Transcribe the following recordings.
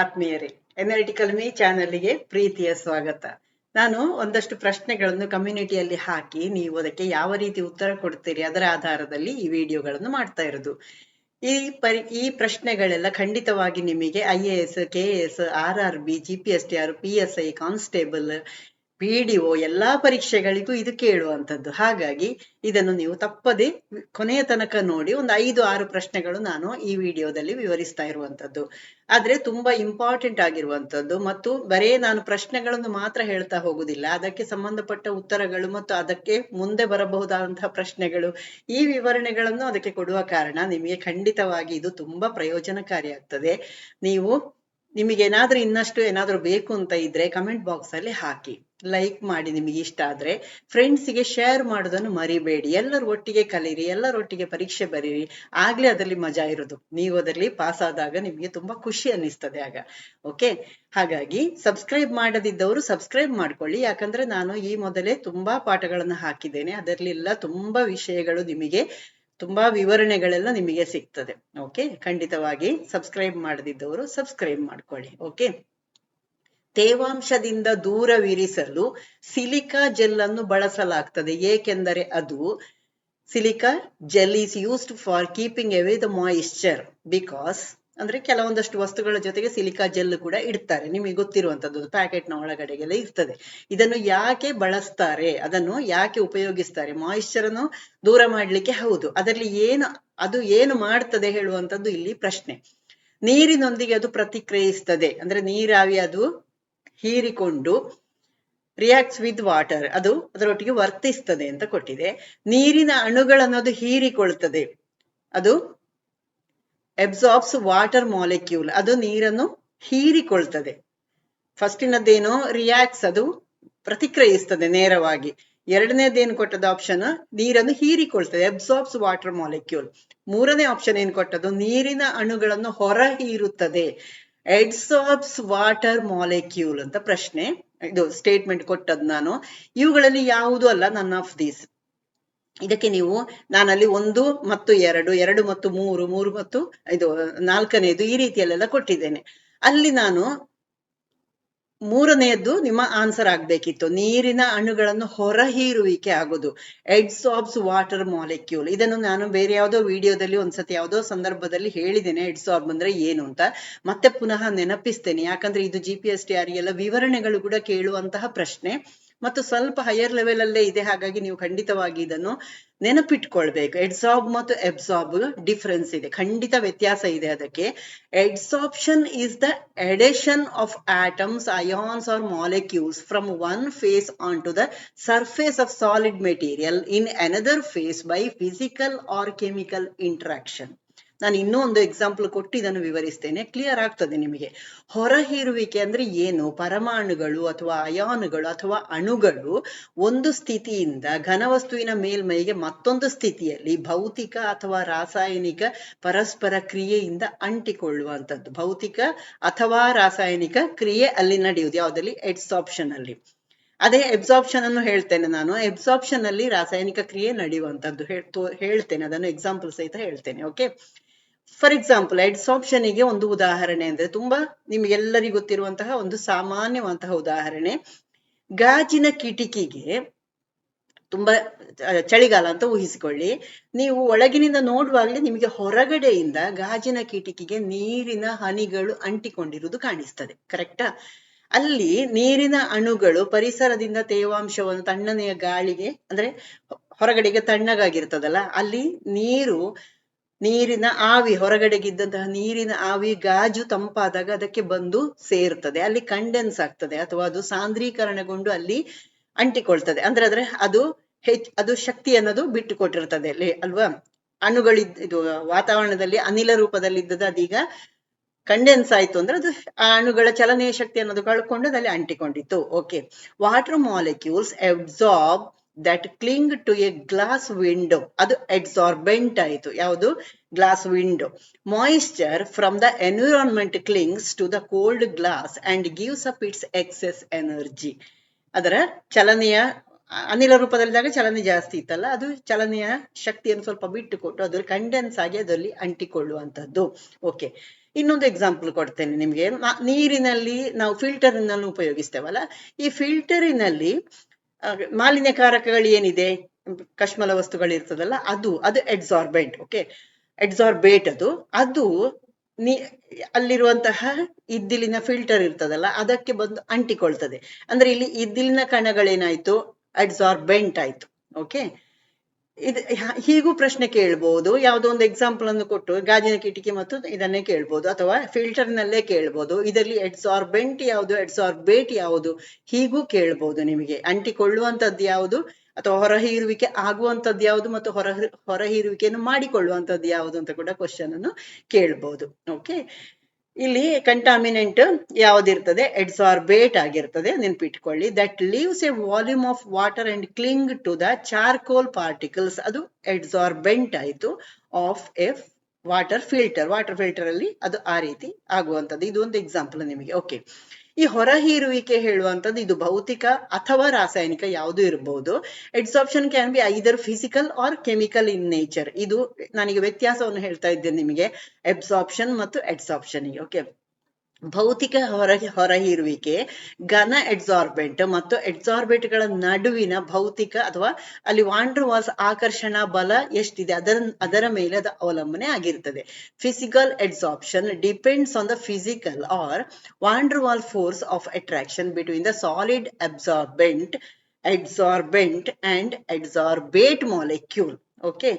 ಆತ್ಮೀಯರೇ ಎನರ್ಟಿಕಲ್ ಮೀ ಚಾನಲ್ಗೆ ಪ್ರೀತಿಯ ಸ್ವಾಗತ. ನಾನು ಒಂದಷ್ಟು ಪ್ರಶ್ನೆಗಳನ್ನು ಕಮ್ಯುನಿಟಿಯಲ್ಲಿ ಹಾಕಿ ನೀವು ಅದಕ್ಕೆ ಯಾವ ರೀತಿ ಉತ್ತರ ಕೊಡ್ತೀರಿ ಅದರ ಆಧಾರದಲ್ಲಿ ಈ ವಿಡಿಯೋಗಳನ್ನು ಮಾಡ್ತಾ ಇರೋದು. ಈ ಪರಿ, ಈ ಪ್ರಶ್ನೆಗಳೆಲ್ಲ ಖಂಡಿತವಾಗಿ ನಿಮಗೆ I A S K S R R B G P S T R P S I constable P D ಎಲ್ಲಾ ಪರೀಕ್ಷೆಗಳಿಗೂ ಇದು ಕೇಳುವಂತದ್ದು ಹಾಗಾಗಿ ಇದನ್ನು ನೀವು ತಪ್ಪದೆ ಕೊನೆಯ ತನಕ ನೋಡಿ ಒಂದು ಐದು, ಆರು ಪ್ರಶ್ನೆಗಳು ನಾನು ಈ ವಿಡಿಯೋದಲ್ಲಿ ವಿವರಿಸ್ತಾ ಇರುವಂತದ್ದು ಆದ್ರೆ ತುಂಬಾ ಇಂಪಾರ್ಟೆಂಟ್ ಆಗಿರುವಂತದ್ದು ಮತ್ತು ಬರೇ ನಾನು ಪ್ರಶ್ನೆಗಳನ್ನು ಮಾತ್ರ ಹೇಳ್ತಾ ಹೋಗುದಿಲ್ಲ. ಅದಕ್ಕೆ ಸಂಬಂಧಪಟ್ಟ ಉತ್ತರಗಳು ಮತ್ತು ಅದಕ್ಕೆ ಮುಂದೆ ಬರಬಹುದಾದಂತಹ ಪ್ರಶ್ನೆಗಳು ಈ ವಿವರಣೆಗಳನ್ನು ಅದಕ್ಕೆ ಕೊಡುವ ಕಾರಣ ನಿಮಗೆ ಖಂಡಿತವಾಗಿ ಇದು ತುಂಬಾ ಪ್ರಯೋಜನಕಾರಿಯಾಗ್ತದೆ ನೀವು ನಿಮಗೆ ಏನಾದ್ರೂ ಇನ್ನಷ್ಟು ಏನಾದ್ರೂ ಬೇಕು ಅಂತ ಇದ್ರೆ ಕಮೆಂಟ್ ಬಾಕ್ಸ್ ಅಲ್ಲಿ ಹಾಕಿ. ಲೈಕ್ ಮಾಡಿ ನಿಮಗೆ ಇಷ್ಟ ಆದ್ರೆ ಫ್ರೆಂಡ್ಸಿಗೆ ಶೇರ್ ಮಾಡೋದನ್ನು ಮರಿಬೇಡಿ. ಎಲ್ಲರೂ ಒಟ್ಟಿಗೆ ಕಲೀರಿ ಎಲ್ಲರೊಟ್ಟಿಗೆ ಪರೀಕ್ಷೆ ಬರೀರಿ. ಆಗ್ಲೇ ಅದರಲ್ಲಿ ಮಜಾ ಇರೋದು. ನೀವು ಅದರಲ್ಲಿ ಪಾಸ್ ಆದಾಗ ನಿಮಗೆ ತುಂಬಾ ಖುಷಿ ಅನ್ನಿಸ್ತದೆ ಆಗ. ಓಕೆ ಹಾಗಾಗಿ ಸಬ್ಸ್ಕ್ರೈಬ್ ಮಾಡದಿದ್ದವರು ಸಬ್ಸ್ಕ್ರೈಬ್ ಮಾಡ್ಕೊಳ್ಳಿ. ಯಾಕಂದ್ರೆ ನಾನು ಈ ಮೊದಲೇ ತುಂಬಾ ಪಾಠಗಳನ್ನು ಹಾಕಿದ್ದೇನೆ. ಅದರಲ್ಲೆಲ್ಲ ತುಂಬಾ ವಿಷಯಗಳು ನಿಮಗೆ, ತುಂಬಾ ವಿವರಣೆಗಳೆಲ್ಲ ನಿಮಗೆ ಸಿಗ್ತದೆ. ಓಕೆ ಖಂಡಿತವಾಗಿ ಸಬ್ಸ್ಕ್ರೈಬ್ ಮಾಡದಿದ್ದವರು ಸಬ್ಸ್ಕ್ರೈಬ್ ಮಾಡ್ಕೊಳ್ಳಿ. ಓಕೆ ತೇವಾಂಶದಿಂದ ದೂರವಿರಿಸಲು ಸಿಲಿಕಾ ಜೆಲ್ ಅನ್ನು ಬಳಸಲಾಗ್ತದೆ. ಏಕೆಂದರೆ ಅದು silica gel is used for keeping away the moisture because ಅಂದ್ರೆ ಕೆಲವೊಂದಷ್ಟು ವಸ್ತುಗಳ ಜೊತೆಗೆ ಸಿಲಿಕಾ ಜೆಲ್ ಕೂಡ ಇಡ್ತಾರೆ. ನಿಮಗೆ ಗೊತ್ತಿರುವಂತದ್ದು ಪ್ಯಾಕೆಟ್ನ ಒಳಗಡೆಗೆಲ್ಲ ಇರ್ತದೆ. ಇದನ್ನು ಯಾಕೆ ಬಳಸ್ತಾರೆ? ಅದನ್ನು ಯಾಕೆ ಉಪಯೋಗಿಸ್ತಾರೆ? ಮಾಯಿಶ್ಚರ್ ಅನ್ನು ದೂರ ಮಾಡ್ಲಿಕ್ಕೆ ಹೌದು. ಅದರಲ್ಲಿ ಏನು, ಅದು ಏನು ಮಾಡ್ತದೆ ಹೇಳುವಂತದ್ದು ಇಲ್ಲಿ ಪ್ರಶ್ನೆ. ನೀರಿನೊಂದಿಗೆ ಅದು ಪ್ರತಿಕ್ರಿಯಿಸ್ತದೆ. ಅಂದ್ರೆ ನೀರಾವಿ ಅದು ಹೀರಿಕೊಂಡು ರಿಯಾಕ್ಟ್ಸ್ ವಿತ್ ವಾಟರ್ ಅದು ಅದರೊಟ್ಟಿಗೆ ವರ್ತಿಸ್ತದೆ ಅಂತ ಕೊಟ್ಟಿದೆ. ನೀರಿನ ಅಣುಗಳನ್ನು ಅದು ಹೀರಿಕೊಳ್ತದೆ ಅದು ಎಬ್ಸಾರ್ಬ್ಸ್ ವಾಟರ್ ಮಾಲಿಕ್ಯೂಲ್ ಅದು ನೀರನ್ನು ಹೀರಿಕೊಳ್ತದೆ. ಫಸ್ಟಿನದ್ದೇನು ರಿಯಾಕ್ಟ್ಸ್ ಅದು ಪ್ರತಿಕ್ರಿಯಿಸ್ತದೆ ನೇರವಾಗಿ. ಎರಡನೇದೇನು ಕೊಟ್ಟದ ಆಪ್ಷನ್ ನೀರನ್ನು ಹೀರಿಕೊಳ್ತದೆ. ಅಬ್ಸಾರ್ಬ್ಸ್ ವಾಟರ್ ಮಾಲಿಕ್ಯೂಲ್ ಮೂರನೇ ಆಪ್ಷನ್ ಏನ್ ಕೊಟ್ಟದ್ದು? ನೀರಿನ ಅಣುಗಳನ್ನು ಹೊರ ಹೀರುತ್ತದೆ ಎಡ್ಸಾರ್ಬ್ಸ್ ವಾಟರ್ ಮಾಲೆಕ್ಯೂಲ್ ಅಂತ ಪ್ರಶ್ನೆ. ಇದು ಸ್ಟೇಟ್ಮೆಂಟ್ ಕೊಟ್ಟದ್ ನಾನು. ಇವುಗಳಲ್ಲಿ ಯಾವುದು ಅಲ್ಲ ನನ್ ಆಫ್ ದೀಸ್ ಇದಕ್ಕೆ ನೀವು, ನಾನಲ್ಲಿ ಒಂದು ಮತ್ತು ಎರಡು ಎರಡು ಮತ್ತು ಮೂರು ಮೂರು ಮತ್ತು ಇದು ನಾಲ್ಕನೇದು ಈ ರೀತಿಯಲ್ಲೆಲ್ಲ ಕೊಟ್ಟಿದ್ದೇನೆ. ಅಲ್ಲಿ ನಾನು ಮೂರನೆಯದ್ದು ನಿಮ್ಮ ಆನ್ಸರ್ ಆಗ್ಬೇಕಿತ್ತು. ನೀರಿನ ಅಣುಗಳನ್ನು ಹೊರಹೀರುವಿಕೆ ಆಗೋದು. ಎಡ್ಸಾಬ್ಸ್ ವಾಟರ್ ಮಾಲಿಕ್ಯೂಲ್ ಇದನ್ನು ನಾನು ಬೇರೆ ಯಾವುದೋ ವಿಡಿಯೋದಲ್ಲಿ ಒಂದ್ಸತಿ ಯಾವುದೋ ಸಂದರ್ಭದಲ್ಲಿ ಹೇಳಿದ್ದೇನೆ. ಎಡ್ಸಾರ್ಬ್ ಅಂದ್ರೆ ಏನು ಅಂತ. ಮತ್ತೆ ಪುನಃ ನೆನಪಿಸ್ತೇನೆ. ಯಾಕಂದ್ರೆ ಇದು G P S T R ಎಲ್ಲ ವಿವರಣೆಗಳು ಕೂಡ ಕೇಳುವಂತಹ ಪ್ರಶ್ನೆ. ಮತ್ತು ಸ್ವಲ್ಪ ಹೈಯರ್ ಲೆವೆಲ್ ಅಲ್ಲೇ ಇದೆ, ಹಾಗಾಗಿ ನೀವು ಖಂಡಿತವಾಗಿ ಇದನ್ನು ನೆನಪಿಟ್ಕೊಳ್ಬೇಕು. ಎಡ್ಸಾಬ್ ಮತ್ತು ಎಬ್ಸಾಬ್ ಡಿಫರೆನ್ಸ್ ಇದೆ. ಖಂಡಿತ ವ್ಯತ್ಯಾಸ ಇದೆ ಅದಕ್ಕೆ. Adsorption is the adhesion of atoms ions or molecules from one phase on to the surface of solid material in another phase by physical or chemical interaction ನಾನು ಇನ್ನೂ ಒಂದು ಎಕ್ಸಾಂಪಲ್ ಕೊಟ್ಟು ಇದನ್ನು ವಿವರಿಸ್ತೇನೆ. ಕ್ಲಿಯರ್ ಆಗ್ತದೆ ನಿಮಗೆ. ಹೊರಹೀರುವಿಕೆ ಅಂದ್ರೆ ಏನು? ಪರಮಾಣುಗಳು ಅಥವಾ ಅಯಾನುಗಳು ಅಥವಾ ಅಣುಗಳು ಒಂದು ಸ್ಥಿತಿಯಿಂದ ಘನವಸ್ತುವಿನ ಮೇಲ್ಮೈಗೆ ಮತ್ತೊಂದು ಸ್ಥಿತಿಯಲ್ಲಿ ಭೌತಿಕ ಅಥವಾ ರಾಸಾಯನಿಕ ಪರಸ್ಪರ ಕ್ರಿಯೆಯಿಂದ ಅಂಟಿಕೊಳ್ಳುವಂಥದ್ದು. ಭೌತಿಕ ಅಥವಾ ರಾಸಾಯನಿಕ ಕ್ರಿಯೆ ಅಲ್ಲಿ ನಡೆಯುವುದು. ಯಾವುದಲ್ಲಿ? ಎಡ್ಸಾಪ್ಷನ್ ಅಲ್ಲಿ. ಅದೇ ಎಬ್ಸಾಪ್ಷನ್ ಅನ್ನು ಹೇಳ್ತೇನೆ ನಾನು. ಎಬ್ಸಾಪ್ಷನ್ ಅಲ್ಲಿ ರಾಸಾಯನಿಕ ಕ್ರಿಯೆ ನಡೆಯುವಂತದ್ದು ಹೇಳ್ತೇನೆ. ಅದನ್ನು ಎಕ್ಸಾಂಪಲ್ ಸಹಿತ ಹೇಳ್ತೇನೆ. ಓಕೆ ಫಾರ್ ಎಕ್ಸಾಂಪಲ್ ಎಡ್ಸಾಪ್ಷನ್ಗೆ ಒಂದು ಉದಾಹರಣೆ ಅಂದ್ರೆ ತುಂಬಾ ನಿಮ್ಗೆಲ್ಲರಿಗೂ ಗೊತ್ತಿರುವಂತಹ ಒಂದು ಸಾಮಾನ್ಯವಂತಹ ಉದಾಹರಣೆ. ಗಾಜಿನ ಕಿಟಕಿಗೆ ತುಂಬಾ ಚಳಿಗಾಲ ಅಂತ ಊಹಿಸಿಕೊಳ್ಳಿ. ನೀವು ಒಳಗಿನಿಂದ ನೋಡುವಾಗಲೇ ನಿಮಗೆ ಹೊರಗಡೆಯಿಂದ ಗಾಜಿನ ಕಿಟಕಿಗೆ ನೀರಿನ ಹನಿಗಳು ಅಂಟಿಕೊಂಡಿರುವುದು ಕಾಣಿಸ್ತದೆ. ಕರೆಕ್ಟಾ ಅಲ್ಲಿ ನೀರಿನ ಅಣುಗಳು ಪರಿಸರದಿಂದ ತೇವಾಂಶವನ್ನು ತಣ್ಣನೆಯ ಗಾಳಿಗೆ, ಅಂದ್ರೆ ಹೊರಗಡೆಗೆ ತಣ್ಣಗಾಗಿರ್ತದಲ್ಲ, ಅಲ್ಲಿ ನೀರು ನೀರಿನ ಆವಿ, ಹೊರಗಡೆಗಿದ್ದಂತಹ ನೀರಿನ ಆವಿ ಗಾಜು ತಂಪಾದಾಗ ಅದಕ್ಕೆ ಬಂದು ಸೇರ್ತದೆ. ಅಲ್ಲಿ ಕಂಡೆನ್ಸ್ ಆಗ್ತದೆ ಅಥವಾ ಅದು ಸಾಂದ್ರೀಕರಣಗೊಂಡು ಅಲ್ಲಿ ಅಂಟಿಕೊಳ್ತದೆ. ಅಂದ್ರೆ ಅದ್ರೆ ಅದು ಹೆಚ್ ಅದು ಶಕ್ತಿ ಅನ್ನೋದು ಬಿಟ್ಟು ಕೊಟ್ಟಿರ್ತದೆ ಅಲ್ವಾ? ಅಣುಗಳಿದ್, ಇದು ವಾತಾವರಣದಲ್ಲಿ ಅನಿಲ ರೂಪದಲ್ಲಿ ಇದ್ದದ ಅದೀಗ ಕಂಡೆನ್ಸ್ ಆಯ್ತು ಅಂದ್ರೆ ಅದು ಆ ಅಣುಗಳ ಚಲನೆಯ ಶಕ್ತಿ ಅನ್ನೋದು ಕಳ್ಕೊಂಡು ಅದಲ್ಲಿ ಅಂಟಿಕೊಂಡಿತ್ತು. Okay water molecules absorb that cling to a glass window ಅದು ಎಕ್ಸಾರ್ಬೆಂಟ್ ಆಯಿತು. ಯಾವುದು? Glass window moisture from the environment clings to the cold glass and gives up its excess energy ಅದರ ಚಲನೆಯ, ಅನಿಲ ರೂಪದಲ್ಲಿದ್ದಾಗ ಚಲನೆ ಜಾಸ್ತಿ ಇತ್ತಲ್ಲ, ಅದು ಚಲನೆಯ ಶಕ್ತಿಯನ್ನು ಸ್ವಲ್ಪ ಬಿಟ್ಟು ಕೊಟ್ಟು ಕಂಡೆನ್ಸ್ ಆಗಿ ಅದರಲ್ಲಿ ಅಂಟಿಕೊಳ್ಳುವಂಥದ್ದು. ಓಕೆ ಇನ್ನೊಂದು ಎಕ್ಸಾಂಪಲ್ ಕೊಡ್ತೇನೆ ನಿಮಗೆ. ನೀರಿನಲ್ಲಿ ನಾವು ಫಿಲ್ಟರ್ನಲ್ಲಿ ಉಪಯೋಗಿಸ್ತೇವಲ್ಲ. ಈ ಫಿಲ್ಟರಿನಲ್ಲಿ ಮಾಲಿನ್ಯಕಾರಕಗಳು ಏನಿದೆ? ಕಶ್ಮಲ ವಸ್ತುಗಳು ಇರ್ತದಲ್ಲ, ಅದು ಅದು ಎಡ್ಸಾರ್ಬೆಂಟ್ ಓಕೆ ಎಡ್ಸಾರ್ಬೇಟ್ ಅದು. ಅದು ನೀ, ಅಲ್ಲಿರುವಂತಹ ಇದ್ದಿಲಿನ ಫಿಲ್ಟರ್ ಇರ್ತದಲ್ಲ, ಅದಕ್ಕೆ ಬಂದು ಅಂಟಿಕೊಳ್ತದೆ. ಅಂದ್ರೆ ಇಲ್ಲಿ ಇದ್ದಿಲಿನ ಕಣಗಳೇನಾಯ್ತು? ಅಡ್ಸಾರ್ಬೆಂಟ್ ಆಯ್ತು ಓಕೆ ಇದು ಹೀಗೂ ಪ್ರಶ್ನೆ ಕೇಳ್ಬೋದು. ಯಾವುದೋ ಒಂದು ಎಕ್ಸಾಂಪಲ್ ಅನ್ನು ಕೊಟ್ಟು ಗಾಜಿನ ಕಿಟಕಿ ಮತ್ತು ಇದನ್ನೇ ಕೇಳ್ಬೋದು ಅಥವಾ ಫಿಲ್ಟರ್ನಲ್ಲೇ ಕೇಳ್ಬೋದು. ಇದರಲ್ಲಿ ಎಡ್ಸಾರ್ಬೆಂಟ್ ಯಾವುದು ಎಡ್ಸಾರ್ಬೇಟ್ ಯಾವುದು ಹೀಗೂ ಕೇಳ್ಬೋದು ನಿಮಗೆ. ಅಂಟಿಕೊಳ್ಳುವಂತದ್ದು ಯಾವುದು ಅಥವಾ ಹೊರಹೀರುವಿಕೆ ಆಗುವಂತದ್ದು ಯಾವುದು ಮತ್ತು ಹೊರ ಹೊರಹೀರುವಿಕೆಯನ್ನು ಮಾಡಿಕೊಳ್ಳುವಂಥದ್ದು ಯಾವುದು ಅಂತ ಕೂಡ ಕ್ವಶನ್ ಅನ್ನು ಕೇಳ್ಬೋದು. ಓಕೆ ಇಲ್ಲಿ ಕಂಟಾಮಿನೆಂಟ್ ಯಾವ್ದಿರ್ತದೆ? ಎಡ್ಸಾರ್ಬೇಟ್ ಆಗಿರ್ತದೆ. ನೆನ್ಪಿಟ್ಕೊಳ್ಳಿ. That leaves a volume of water and cling to the charcoal particles ಅದು ಎಡ್ಸಾರ್ಬೆಂಟ್ ಆಯಿತು. Of a water filter water filter ಅಲ್ಲಿ ಅದು ಆ ರೀತಿ ಆಗುವಂತದ್ದು ಇದು ಒಂದು ಎಕ್ಸಾಂಪಲ್ ನಿಮಗೆ. ಓಕೆ ಈ ಹೊರಹೀರುವಿಕೆ ಹೇಳುವಂತದ್ದು ಇದು ಭೌತಿಕ ಅಥವಾ ರಾಸಾಯನಿಕ ಯಾವುದು ಇರಬಹುದು adsorption can be either physical or chemical in nature ಇದು ನನಗೆ ವ್ಯತ್ಯಾಸವನ್ನು ಹೇಳ್ತಾ ಇದ್ದೇನೆ ನಿಮಗೆ. ಎಬ್ಸಾಪ್ಷನ್ ಮತ್ತು ಎಡ್ಸಾಪ್ಷನ್ ಓಕೆ ಭೌತಿಕ ಹೊರ ಹೊರಹೀರುವಿಕೆ, ಘನ ಎಡ್ಸಾರ್ಬೆಂಟ್ ಮತ್ತು ಎಡ್ಸಾರ್ಬೆಂಟ್ಗಳ ನಡುವಿನ ಭೌತಿಕ ಅಥವಾ ಅಲ್ಲಿ ವಾಂಡರ್ ವಾಲ್ಸ್ ಆಕರ್ಷಣಾ ಬಲ ಎಷ್ಟಿದೆ, ಅದರ ಅದರ ಮೇಲೆ ಅದು ಅವಲಂಬನೆ ಆಗಿರ್ತದೆ. Physical adsorption depends on the physical or van der Waals force of attraction between the solid absorbent adsorbent and adsorbate molecule. Okay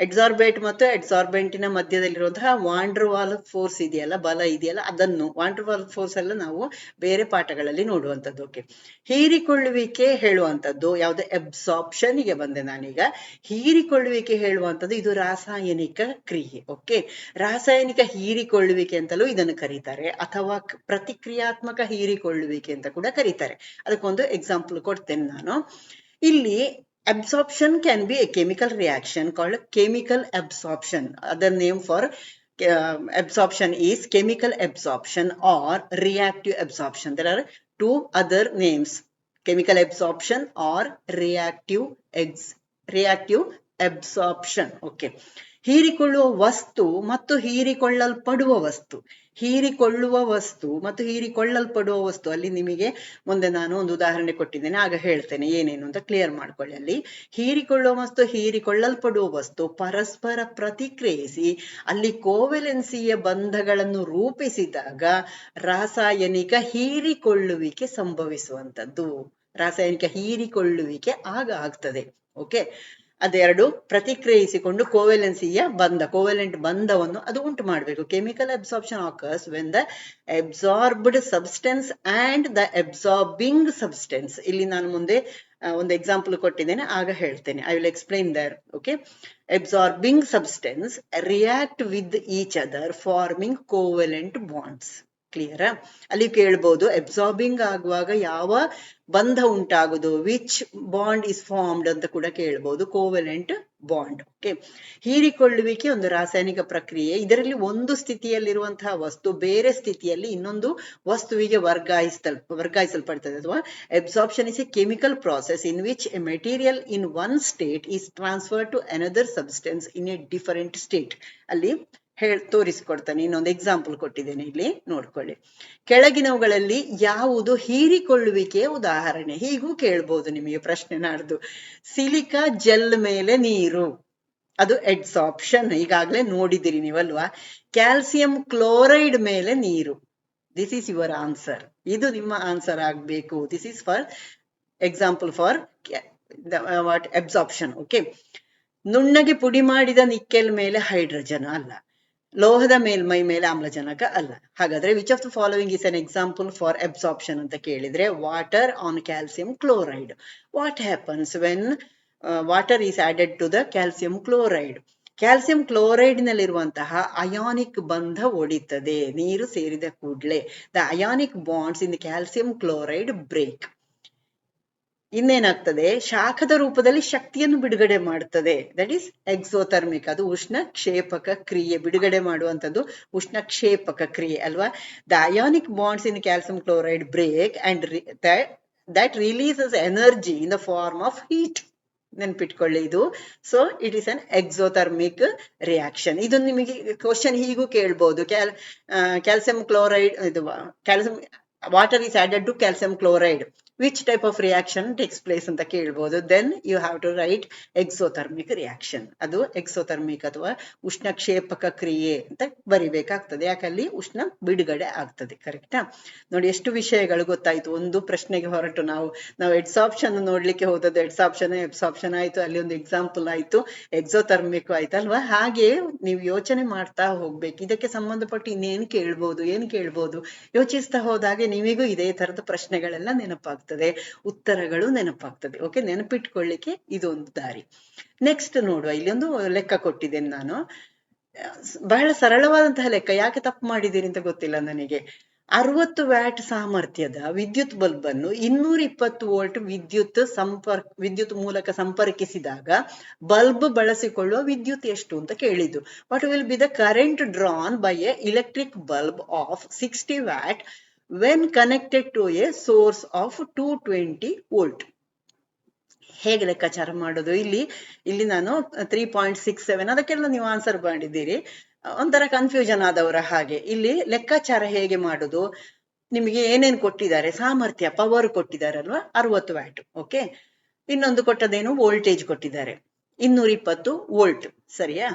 adsorbate ಮತ್ತು ಎಕ್ಸಾರ್ಬೆಂಟಿನ ಮಧ್ಯದಲ್ಲಿರುವಂತಹ ವಾಂಡ್ರವಾಲ್ ಫೋರ್ಸ್ ಇದೆಯಲ್ಲ, ಬಲ ಇದೆಯಲ್ಲ, ಅದನ್ನು ವಾಂಡ್ರವಾಲ್ ಫೋರ್ಸ್ ಎಲ್ಲ ನಾವು ಬೇರೆ ಪಾಠಗಳಲ್ಲಿ ನೋಡುವಂಥದ್ದು. ಓಕೆ ಹೀರಿಕೊಳ್ಳುವಿಕೆ ಹೇಳುವಂಥದ್ದು, ಯಾವುದೇ? ಎಬ್ಸಾಪ್ಷನ್ಗೆ ಬಂದೆ ನಾನೀಗ. ಹೀರಿಕೊಳ್ಳುವಿಕೆ ಹೇಳುವಂಥದ್ದು ಇದು ರಾಸಾಯನಿಕ ಕ್ರಿಯೆ. ಓಕೆ ರಾಸಾಯನಿಕ ಹೀರಿಕೊಳ್ಳುವಿಕೆ ಅಂತಲೂ ಇದನ್ನು ಕರೀತಾರೆ. ಅಥವಾ ಪ್ರತಿಕ್ರಿಯಾತ್ಮಕ ಹೀರಿಕೊಳ್ಳುವಿಕೆ ಅಂತ ಕೂಡ ಕರೀತಾರೆ. ಅದಕ್ಕೊಂದು ಎಕ್ಸಾಂಪಲ್ ಕೊಡ್ತೇನೆ ನಾನು. ಇಲ್ಲಿ absorption can be a chemical reaction called chemical absorption. Other name for uh, absorption is chemical absorption or reactive absorption. There are two other names, chemical absorption or reactive ex reactive absorption. Okay. ಹೀರಿಕೊಳ್ಳುವ ವಸ್ತು ಮತ್ತು ಹೀರಿಕೊಳ್ಳಲ್ಪಡುವ ವಸ್ತು ಹೀರಿಕೊಳ್ಳುವ ವಸ್ತು ಮತ್ತು ಹೀರಿಕೊಳ್ಳಲ್ಪಡುವ ವಸ್ತು ಅಲ್ಲಿ ನಿಮಗೆ ಮುಂದೆ ನಾನು ಒಂದು ಉದಾಹರಣೆ ಕೊಟ್ಟಿದ್ದೇನೆ. ಆಗ ಹೇಳ್ತೇನೆ ಏನೇನು ಅಂತ ಕ್ಲಿಯರ್ ಮಾಡ್ಕೊಳ್ಳಿ ಅಲ್ಲಿ. ಹೀರಿಕೊಳ್ಳುವ ವಸ್ತು, ಹೀರಿಕೊಳ್ಳಲ್ಪಡುವ ವಸ್ತು ಪರಸ್ಪರ ಪ್ರತಿಕ್ರಿಯಿಸಿ ಅಲ್ಲಿ ಕೋವೆಲೆನ್ಸಿಯ ಬಂಧಗಳನ್ನು ರೂಪಿಸಿದಾಗ ರಾಸಾಯನಿಕ ಹೀರಿಕೊಳ್ಳುವಿಕೆ ಸಂಭವಿಸುವಂತದ್ದು. ರಾಸಾಯನಿಕ ಹೀರಿಕೊಳ್ಳುವಿಕೆ ಆಗ ಆಗ್ತದೆ. ಓಕೆ ಅದೆರಡು ಪ್ರತಿಕ್ರಿಯಿಸಿಕೊಂಡು ಕೋವೆಲೆನ್ಸಿಯ ಬಂಧ ಕೋವೆಲೆಂಟ್ ಬಂಧವನ್ನು ಅದು ಉಂಟು ಮಾಡಬೇಕು. Chemical absorption occurs when the absorbed substance and the absorbing substance ಇಲ್ಲಿ ನಾನು ಮುಂದೆ ಒಂದು ಎಕ್ಸಾಂಪಲ್ ಕೊಟ್ಟಿದ್ದೇನೆ, ಆಗ ಹೇಳ್ತೇನೆ. I will explain there okay absorbing substance react with each other forming covalent bonds ಕ್ಲಿಯರಾ ಅಲ್ಲಿ ಕೇಳ್ಬೋದು ಅಬ್ಸಾರ್ಬಿಂಗ್ ಆಗುವಾಗ ಯಾವ ಬಂಧ ಉಂಟಾಗುದು ವಿಚ್ ಬಾಂಡ್ ಇಸ್ ಫಾರ್ಮ್ಡ್ ಅಂತ ಕೂಡ ಕೇಳ್ಬೋದು ಕೋವೆಲೆಂಟ್ ಬಾಂಡ್ ಓಕೆ ಹೀರಿಕೊಳ್ಳುವಿಕೆ ಒಂದು ರಾಸಾಯನಿಕ ಪ್ರಕ್ರಿಯೆ. ಇದರಲ್ಲಿ ಒಂದು ಸ್ಥಿತಿಯಲ್ಲಿರುವಂತಹ ವಸ್ತು ಬೇರೆ ಸ್ಥಿತಿಯಲ್ಲಿ ಇನ್ನೊಂದು ವಸ್ತುವಿಗೆ ವರ್ಗಾಯಿಸಲ್, ವರ್ಗಾಯಿಸಲ್ಪಡ್ತದೆ ಅಥವಾ absorption is a chemical process in which a material in one state is transfer to another substance in a different state ಅಲ್ಲಿ ಹೇಳ್ ತೋರಿಸಿಕೊಡ್ತಾನೆ ಇನ್ನೊಂದು ಎಕ್ಸಾಂಪಲ್ ಕೊಟ್ಟಿದ್ದೇನೆ ಇಲ್ಲಿ, ನೋಡ್ಕೊಳ್ಳಿ. ಕೆಳಗಿನವುಗಳಲ್ಲಿ ಯಾವುದು ಹೀರಿಕೊಳ್ಳುವಿಕೆಯ ಉದಾಹರಣೆ? ಹೀಗೂ ಕೇಳ್ಬೋದು ನಿಮಗೆ ಪ್ರಶ್ನೆ ನಾಡ್ದು. ಸಿಲಿಕಾ ಜೆಲ್ ಮೇಲೆ ನೀರು. ಅದು ಎಡ್ಸಾಪ್ಷನ್ ಈಗಾಗಲೇ ನೋಡಿದಿರಿ ನೀವಲ್ವಾ? ಕ್ಯಾಲ್ಸಿಯಂ ಕ್ಲೋರೈಡ್ ಮೇಲೆ ನೀರು. ದಿಸ್ ಈಸ್ ಯುವರ್ ಆನ್ಸರ್ ಇದು ನಿಮ್ಮ ಆನ್ಸರ್ ಆಗ್ಬೇಕು. This is for example for what absorption okay ನುಣ್ಣಗೆ ಪುಡಿ ಮಾಡಿದ ನಿಕ್ಕೆಲ್ ಮೇಲೆ ಹೈಡ್ರೋಜನ್, ಅಲ್ಲ. ಲೋಹದ ಮೇಲ್ಮೈ ಮೇಲೆ ಆಮ್ಲಜನಕ ಅಲ್ಲ. ಹಾಗಾದ್ರೆ which of the following is an example for absorption ಅಂತ ಕೇಳಿದ್ರೆ water on calcium chloride what happens when water is added to the calcium chloride calcium chloride ನಲ್ಲಿರುವಂತಹ ionic ಬಂಧ ಒಡಿತದೆ, ನೀರು ಸೇರಿದ ಕೂಡಲೇ. The ionic bonds in calcium chloride break ಇನ್ನೇನಾಗ್ತದೆ? ಶಾಖದ ರೂಪದಲ್ಲಿ ಶಕ್ತಿಯನ್ನು ಬಿಡುಗಡೆ ಮಾಡುತ್ತದೆ ದಟ್ ಈಸ್ ಎಕ್ಸೋಥರ್ಮಿಕ್ ಅದು ಉಷ್ಣ ಕ್ಷೇಪಕ ಕ್ರಿಯೆ, ಬಿಡುಗಡೆ ಮಾಡುವಂಥದ್ದು ಉಷ್ಣ ಕ್ಷೇಪಕ ಕ್ರಿಯೆ, ಅಲ್ವಾ? The ionic bonds in calcium chloride break and that releases energy in the form of heat ನೆನ್ಪಿಟ್ಕೊಳ್ಳಿ ಇದು. So it is an exothermic reaction ಇದು ನಿಮಗೆ ಕ್ವಶನ್ ಹೀಗೂ ಕೇಳ್ಬೋದು. ಕ್ಯಾಲ್ ಕ್ಯಾಲ್ಸಿಯಂ ಕ್ಲೋರೈಡ್ ಇದು calcium water is added to calcium chloride which type of reaction takes place ಅಂತ ಕೇಳ್ಬೋದು. Then you have to write exothermic reaction ಅದು ಎಕ್ಸೋಥರ್ಮಿಕ್ ಅಥವಾ ಉಷ್ಣಕ್ಷೇಪಕ ಕ್ರಿಯೆ ಅಂತ ಬರಿಬೇಕಾಗ್ತದೆ. ಯಾಕಲ್ಲಿ ಉಷ್ಣ ಬಿಡುಗಡೆ ಆಗ್ತದೆ ಕರೆಕ್ಟಾ ನೋಡಿ, ಎಷ್ಟು ವಿಷಯಗಳು ಗೊತ್ತಾಯ್ತು. ಒಂದು ಪ್ರಶ್ನೆಗೆ ಹೊರಟು ನಾವು ನಾವು ಎಡ್ಸಾಪ್ಷನ್ ನೋಡ್ಲಿಕ್ಕೆ ಹೋದದ್ದು ಎಡ್ಸಾಪ್ಷನ್ ಎಬ್ಸಾಪ್ಷನ್ ಆಯ್ತು. ಅಲ್ಲಿ ಒಂದು ಎಕ್ಸಾಂಪಲ್ ಆಯ್ತು. ಎಕ್ಸೋಥರ್ಮಿಕ್ ಆಯ್ತಲ್ವಾ? ಹಾಗೆ ನೀವು ಯೋಚನೆ ಮಾಡ್ತಾ ಹೋಗ್ಬೇಕು. ಇದಕ್ಕೆ ಸಂಬಂಧಪಟ್ಟು ಇನ್ನೇನು ಕೇಳ್ಬೋದು, ಏನ್ ಕೇಳ್ಬೋದು? ಯೋಚಿಸ್ತಾ ಹೋದಾಗೆ ನಿಮಗೂ ಇದೇ ತರದ ಪ್ರಶ್ನೆಗಳೆಲ್ಲ ನೆನಪಾಗ್ತದೆ. ಉತ್ತರಗಳು ನೆನಪಾಗ್ತದೆ. ಓಕೆ ನೆನಪಿಟ್ಕೊಳ್ಳಿಕ್ಕೆ ಇದೊಂದು ದಾರಿ. ನೆಕ್ಸ್ಟ್ ನೋಡುವ ಇಲ್ಲಿ ಒಂದು ಲೆಕ್ಕ ಕೊಟ್ಟಿದ್ದೇನೆ ನಾನು. ಬಹಳ ಸರಳವಾದಂತಹ ಲೆಕ್ಕ, ಯಾಕೆ ತಪ್ಪು ಮಾಡಿದ್ದೀರಿ ಅಂತ ಗೊತ್ತಿಲ್ಲ ನನಗೆ. ಅರವತ್ತು ವ್ಯಾಟ್ ಸಾಮರ್ಥ್ಯದ ವಿದ್ಯುತ್ ಬಲ್ಬ್ ಅನ್ನು ಇನ್ನೂರ ಇಪ್ಪತ್ತು ವೋಲ್ಟ್ ವಿದ್ಯುತ್ ಸಂಪರ್ಕ, ವಿದ್ಯುತ್ ಮೂಲಕ ಸಂಪರ್ಕಿಸಿದಾಗ ಬಲ್ಬ್ ಬಳಸಿಕೊಳ್ಳುವ ವಿದ್ಯುತ್ ಎಷ್ಟು ಅಂತ ಕೇಳಿದ್ದು. What will be the current drawn by a electric bulb of sixty watt when connected to a source of two twenty volt ಹೇಗೆ ಲೆಕ್ಕಾಚಾರ ಮಾಡೋದು? ಇಲ್ಲಿ ಇಲ್ಲಿ ನಾನು ತ್ರೀ ಪಾಯಿಂಟ್ ಸಿಕ್ಸ್ ಸೆವೆನ್ ಅದಕ್ಕೆಲ್ಲ ನೀವು ಆನ್ಸರ್ ಮಾಡಿದ್ದೀರಿ. ಒಂಥರ ಕನ್ಫ್ಯೂಷನ್ ಆದವರ ಹಾಗೆ. ಇಲ್ಲಿ ಲೆಕ್ಕಾಚಾರ ಹೇಗೆ ಮಾಡೋದು? ನಿಮಗೆ ಏನೇನ್ ಕೊಟ್ಟಿದ್ದಾರೆ? ಸಾಮರ್ಥ್ಯ ಪವರ್ ಕೊಟ್ಟಿದ್ದಾರಲ್ವಾ? ಅರವತ್ತು ವ್ಯಾಟ್ ಓಕೆ ಇನ್ನೊಂದು ಕೊಟ್ಟದೇನು ವೋಲ್ಟೇಜ್ ಕೊಟ್ಟಿದ್ದಾರೆ. ಇನ್ನೂರ ಇಪ್ಪತ್ತು ವೋಲ್ಟ್ ಸರಿಯಾ?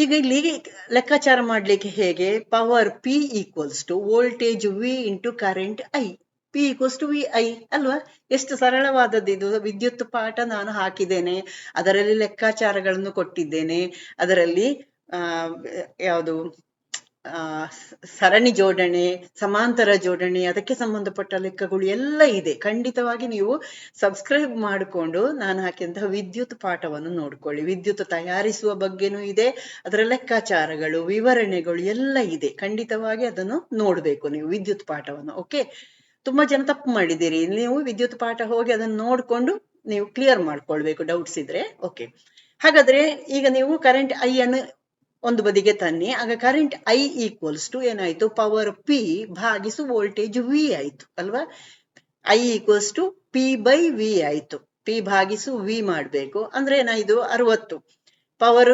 ಈಗ ಇಲ್ಲಿ ಲೆಕ್ಕಾಚಾರ ಮಾಡ್ಲಿಕ್ಕೆ ಹೇಗೆ? Power P equals to voltage V into current I P equals to V I ಅಲ್ವಾ? ಎಷ್ಟು ಸರಳವಾದದ್ದು ಇದು. ವಿದ್ಯುತ್ ಪಾಠ ನಾನು ಹಾಕಿದ್ದೇನೆ. ಅದರಲ್ಲಿ ಲೆಕ್ಕಾಚಾರಗಳನ್ನು ಕೊಟ್ಟಿದ್ದೇನೆ. ಅದರಲ್ಲಿ, ಆ, ಯಾವುದು? ಸರಣಿ ಜೋಡಣೆ, ಸಮಾಂತರ ಜೋಡಣೆ, ಅದಕ್ಕೆ ಸಂಬಂಧಪಟ್ಟ ಲೆಕ್ಕಗಳು ಎಲ್ಲ ಇದೆ. ಖಂಡಿತವಾಗಿ ನೀವು ಸಬ್ಸ್ಕ್ರೈಬ್ ಮಾಡಿಕೊಂಡು ನಾನು ಹಾಕಿದಂತಹ ವಿದ್ಯುತ್ ಪಾಠವನ್ನು ನೋಡ್ಕೊಳ್ಳಿ. ವಿದ್ಯುತ್ ತಯಾರಿಸುವ ಬಗ್ಗೆನೂ ಇದೆ, ಅದರ ಲೆಕ್ಕಾಚಾರಗಳು, ವಿವರಣೆಗಳು ಎಲ್ಲ ಇದೆ. ಖಂಡಿತವಾಗಿ ಅದನ್ನು ನೋಡ್ಬೇಕು ನೀವು ವಿದ್ಯುತ್ ಪಾಠವನ್ನು, ಓಕೆ? ತುಂಬಾ ಜನ ತಪ್ಪು ಮಾಡಿದ್ದೀರಿ. ನೀವು ವಿದ್ಯುತ್ ಪಾಠ ಹೋಗಿ ಅದನ್ನು ನೋಡ್ಕೊಂಡು ನೀವು ಕ್ಲಿಯರ್ ಮಾಡ್ಕೊಳ್ಬೇಕು, ಡೌಟ್ಸ್ ಇದ್ರೆ, ಓಕೆ? ಹಾಗಾದ್ರೆ ಈಗ ನೀವು ಕರೆಂಟ್ ಐ ಅನ್ನು ಒಂದು ಬದಿಗೆ ತನ್ನಿ. ಆಗ ಕರೆಂಟ್ ಐ ಈಕ್ವಲ್ಸ್ ಟು ಏನಾಯ್ತು? ಪವರ್ ಪಿ ಭಾಗಿಸು ವೋಲ್ಟೇಜ್ ವಿ ಆಯ್ತು, ಅಲ್ವಾ? I equals to P by V ಆಯ್ತು. ಪಿ ಭಾಗಿಸು ವಿ ಮಾಡ್ಬೇಕು. ಅಂದ್ರೆ ಏನಾಯ್ತು ಅರವತ್ತು. ಪವರ್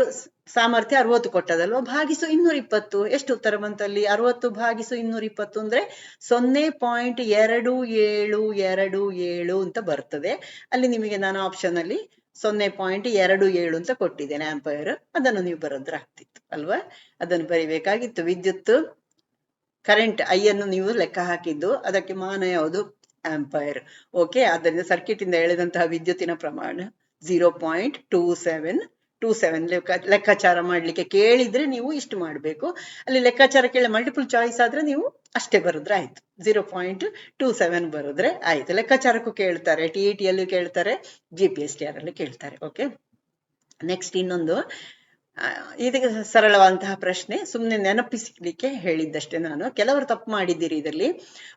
ಸಾಮರ್ಥ್ಯ ಅರವತ್ತು ಕೊಟ್ಟದಲ್ವಾ? ಭಾಗಿಸು ಇನ್ನೂರ ಇಪ್ಪತ್ತು ಎಷ್ಟು ಉತ್ತರ ಬಂತಲ್ಲಿ ಅರವತ್ತು ಭಾಗಿಸು ಇನ್ನೂರ ಇಪ್ಪತ್ತು ಅಂದ್ರೆ ಸೊನ್ನೆ ಪಾಯಿಂಟ್ ಎರಡು ಏಳು ಎರಡು ಏಳು ಅಂತ ಬರ್ತದೆ. ಅಲ್ಲಿ ನಿಮಗೆ ನಾನು ಆಪ್ಷನ್ ಅಲ್ಲಿ ಸೊನ್ನೆ ಪಾಯಿಂಟ್ ಎರಡು ಏಳು ಅಂತ ಕೊಟ್ಟಿದ್ದೇನೆ, ಆಂಪೈರ್. ಅದನ್ನು ನೀವು ಬರೆದ್ರೆ ಆಗ್ತಿತ್ತು, ಅಲ್ವಾ? ಅದನ್ನು ಬರಿಬೇಕಾಗಿತ್ತು. ವಿದ್ಯುತ್, ಕರೆಂಟ್ ಐ ಅನ್ನು ನೀವು ಲೆಕ್ಕ ಹಾಕಿದ್ದು, ಅದಕ್ಕೆ ಮಾನ ಯಾವುದು? ಆಂಪೈರ್. ಓಕೆ, ಆದ್ದರಿಂದ ಸರ್ಕ್ಯೂಟ್ ಇಂದ ಎಳೆದಂತಹ ವಿದ್ಯುತ್ತಿನ ಪ್ರಮಾಣ zero point two seven two seven ಲೆಕ್ಕ, ಲೆಕ್ಕಾಚಾರ ಮಾಡ್ಲಿಕ್ಕೆ ಕೇಳಿದ್ರೆ ನೀವು ಇಷ್ಟು ಮಾಡಬೇಕು. ಅಲ್ಲಿ ಲೆಕ್ಕಾಚಾರ ಕೇಳಿ ಮಲ್ಟಿಪಲ್ ಚಾಯ್ಸ್ ಆದ್ರೆ ನೀವು ಅಷ್ಟೇ ಬರೆದ್ರೆ ಆಯ್ತು. ಜೀರೋ ಪಾಯಿಂಟ್ ಟೂ ಸೆವೆನ್ ಬರೆದ್ರೆ ಆಯ್ತು. ಲೆಕ್ಕಾಚಾರಕ್ಕೂ ಕೇಳ್ತಾರೆ ಟಿ ಇ ಟಿಯಲ್ಲೂ ಕೇಳ್ತಾರೆ G P S T R ಅಲ್ಲಿ ಕೇಳ್ತಾರೆ ಓಕೆ ನೆಕ್ಸ್ಟ್ ಇನ್ನೊಂದು ಇದಕ್ಕೆ ಸರಳವಾದಂತಹ ಪ್ರಶ್ನೆ. ಸುಮ್ಮನೆ ನೆನಪಿಸಲಿಕ್ಕೆ ಹೇಳಿದ್ದಷ್ಟೇ ನಾನು. ಕೆಲವರು ತಪ್ಪು ಮಾಡಿದ್ದೀರಿ ಇದರಲ್ಲಿ.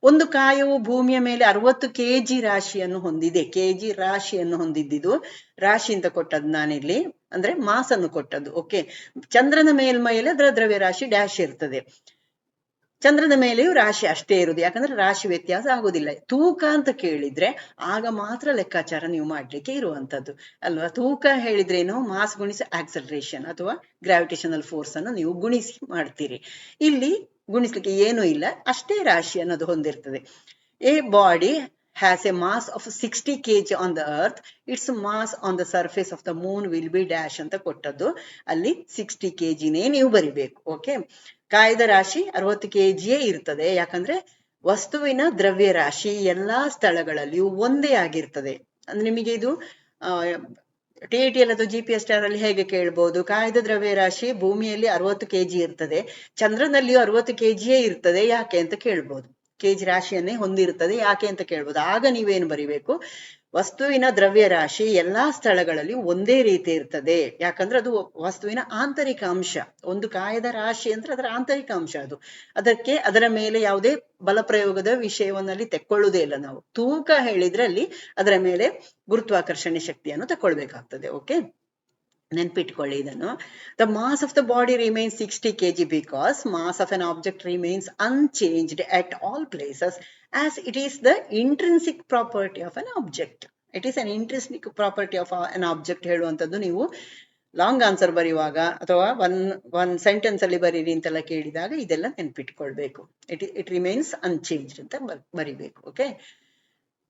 ಒಂದು ಕಾಯವು ಭೂಮಿಯ ಮೇಲೆ ಅರವತ್ತು ಕೆಜಿ ರಾಶಿಯನ್ನು ಹೊಂದಿದೆ. ಕೆಜಿ ರಾಶಿಯನ್ನು ಹೊಂದಿದ್ದಿದ್ದು ರಾಶಿ ಅಂತ ಕೊಟ್ಟದ್ದು ನಾನಿಲ್ಲಿ ಅಂದ್ರೆ ಮಾಸನ್ನು ಕೊಟ್ಟದ್ದು ಓಕೆ ಚಂದ್ರನ ಮೇಲ್ಮೈಯಲ್ಲಿ ಅದರ ದ್ರವ್ಯ ರಾಶಿ ಡ್ಯಾಶ್ ಇರ್ತದೆ. ಚಂದ್ರನ ಮೇಲೆಯೂ ರಾಶಿ ಅಷ್ಟೇ ಇರುದು ಯಾಕಂದ್ರೆ ರಾಶಿ ವ್ಯತ್ಯಾಸ ಆಗುದಿಲ್ಲ ತೂಕ ಅಂತ ಕೇಳಿದ್ರೆ ಆಗ ಮಾತ್ರ ಲೆಕ್ಕಾಚಾರ ನೀವು ಮಾಡ್ಲಿಕ್ಕೆ ಇರುವಂತದ್ದು. ಅಲ್ವಾ? ತೂಕ ಹೇಳಿದ್ರೇನು ಮಾಸ್ ಗುಣಿಸಿ ಆಕ್ಸಲರೇಷನ್ ಅಥವಾ ಗ್ರಾವಿಟೇಷನಲ್ ಫೋರ್ಸ್ ಅನ್ನು ನೀವು ಗುಣಿಸಿ ಮಾಡ್ತೀರಿ. ಇಲ್ಲಿ ಗುಣಿಸ್ಲಿಕ್ಕೆ ಏನೂ ಇಲ್ಲ. ಅಷ್ಟೇ ರಾಶಿ ಅನ್ನೋದು ಹೊಂದಿರ್ತದೆ. A body has a mass of 60 kg on the earth. Its mass on the surface of the moon will be dash ಅಂತ ಕೊಟ್ಟದ್ದು. ಅಲ್ಲಿ ಸಿಕ್ಸ್ಟಿ ಕೆಜಿನೇ ನೀವು ಬರಿಬೇಕು. ಓಕೆ ಕಾಯ್ದ ರಾಶಿ ಅರವತ್ತು ಕೆಜಿಯೇ ಇರ್ತದೆ. ಯಾಕಂದ್ರೆ ವಸ್ತುವಿನ ದ್ರವ್ಯ ರಾಶಿ ಎಲ್ಲಾ ಸ್ಥಳಗಳಲ್ಲಿಯೂ ಒಂದೇ ಆಗಿರ್ತದೆ. ಅಂದ್ರೆ ನಿಮಗೆ ಇದು ಟಿ ಟಿ ಎಲ್ ಅಥವಾ ಜಿ ಪಿ ಎಸ್ ಟಿ ಅಲ್ಲಿ ಹೇಗೆ ಕೇಳ್ಬಹುದು ಕಾಯ್ದ ದ್ರವ್ಯ ರಾಶಿ ಭೂಮಿಯಲ್ಲಿ ಅರವತ್ತು ಕೆಜಿ ಇರ್ತದೆ. ಚಂದ್ರನಲ್ಲಿಯೂ ಅರವತ್ತು ಕೆಜಿಯೇ ಇರ್ತದೆ. ಯಾಕೆ ಅಂತ ಕೇಳ್ಬೋದು. ಕೆಜಿ ರಾಶಿಯನ್ನೇ ಹೊಂದಿರ್ತದೆ. ಯಾಕೆ ಅಂತ ಕೇಳ್ಬೋದು. ಆಗ ನೀವೇನು ಬರಿಬೇಕು? ವಸ್ತುವಿನ ದ್ರವ್ಯರಾಶಿ ಎಲ್ಲಾ ಸ್ಥಳಗಳಲ್ಲಿ ಒಂದೇ ರೀತಿ ಇರ್ತದೆ. ಯಾಕಂದ್ರೆ ಅದು ವಸ್ತುವಿನ ಆಂತರಿಕ ಅಂಶ. ಒಂದು ಕಾಯದ ರಾಶಿ ಅಂದ್ರೆ ಅದರ ಆಂತರಿಕ ಅಂಶ ಅದು. ಅದಕ್ಕೆ ಅದರ ಮೇಲೆ ಯಾವುದೇ ಬಲಪ್ರಯೋಗದ ವಿಷಯವನ್ನಲ್ಲಿ ತೆಕ್ಕೊಳ್ಳುವುದೇ ಇಲ್ಲ ನಾವು. ತೂಕ ಹೇಳಿದ್ರೆ ಅಲ್ಲಿ ಅದರ ಮೇಲೆ ಗುರುತ್ವಾಕರ್ಷಣೆ ಶಕ್ತಿಯನ್ನು ತಕ್ಕೊಳ್ಬೇಕಾಗ್ತದೆ. ಓಕೆ ನೆನ್ಪಿಟ್ಕೊಳ್ಳಿ ಇದನ್ನು. The mass of the body remains sixty KG because mass of an object remains unchanged at all places as it is the intrinsic property of an object it is an intrinsic property of an object ಹೇಳುವಂಥದ್ದು ನೀವು long answer ಬರೆಯುವಾಗ ಅಥವಾ one one sentence ಅಲ್ಲಿ ಬರೀರಿ ಅಂತೆಲ್ಲ ಕೇಳಿದಾಗ ಇದೆಲ್ಲ ನೆನ್ಪಿಟ್ಕೊಳ್ಬೇಕು. ಇಟ್ ಇಟ್ ರಿಮೈನ್ಸ್ ಅನ್ಚೇಂಜ್ ಅಂತ ಬರ್- ಬರಿಬೇಕು ಓಕೆ